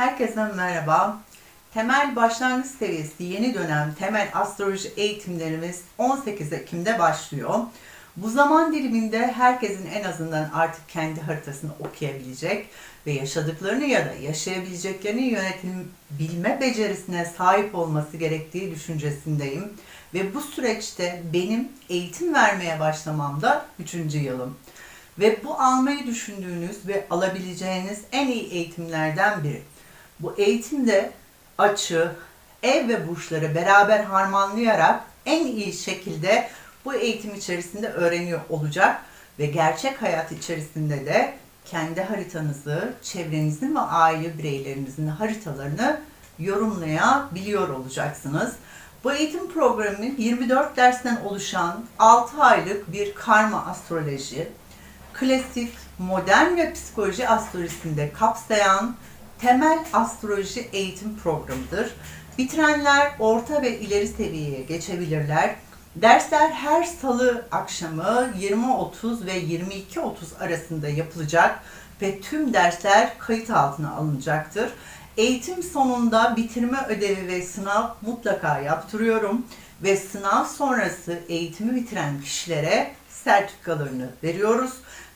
Herkese merhaba. Temel başlangıç seviyesi yeni dönem temel astroloji eğitimlerimiz 18 Ekim'de başlıyor. Bu zaman diliminde herkesin en azından artık kendi haritasını okuyabilecek ve yaşadıklarını ya da yaşayabileceklerini yönetim bilme becerisine sahip olması gerektiği düşüncesindeyim. Ve bu süreçte benim eğitim vermeye başlamamda 3. yılım. Ve bu almayı düşündüğünüz ve alabileceğiniz en iyi eğitimlerden biri. Bu eğitimde açı, ev ve burçları beraber harmanlayarak en iyi şekilde bu eğitim içerisinde öğreniyor olacak ve gerçek hayat içerisinde de kendi haritanızı, çevrenizin ve aile bireylerinizin haritalarını yorumlayabiliyor olacaksınız. Bu eğitim programı 24 dersten oluşan 6 aylık bir karma astroloji, klasik, modern ve psikoloji astrolojisinde kapsayan temel astroloji eğitim programıdır. Bitirenler orta ve ileri seviyeye geçebilirler. Dersler her salı akşamı 20.30 ve 22.30 arasında yapılacak ve tüm dersler kayıt altına alınacaktır. Eğitim sonunda bitirme ödevi ve sınav mutlaka yaptırıyorum ve sınav sonrası eğitimi bitiren kişilere sertifikalarını veriyoruz.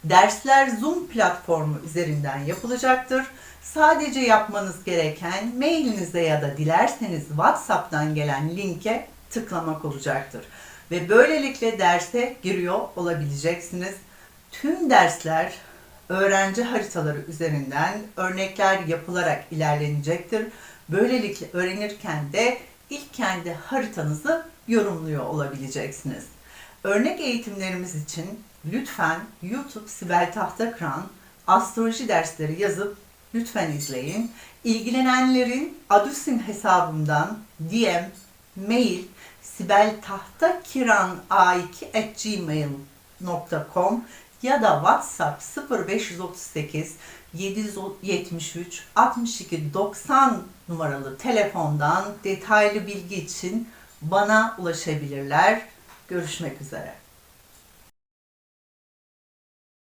Dersler Zoom platformu üzerinden yapılacaktır. Sadece yapmanız gereken mailinize ya da dilerseniz WhatsApp'tan gelen linke tıklamak olacaktır. Ve böylelikle derse giriyor olabileceksiniz. Tüm dersler öğrenci haritaları üzerinden örnekler yapılarak ilerlenecektir. Böylelikle öğrenirken de ilk kendi haritanızı yorumluyor olabileceksiniz. Örnek eğitimlerimiz için lütfen YouTube Sibel Tahtakıran astroloji dersleri yazıp lütfen izleyin. İlgilenenlerin Adusin hesabımdan DM, mail sibeltahtakiran.a2@gmail.com ya da WhatsApp 0538 773 62 90 numaralı telefondan detaylı bilgi için bana ulaşabilirler. Görüşmek üzere.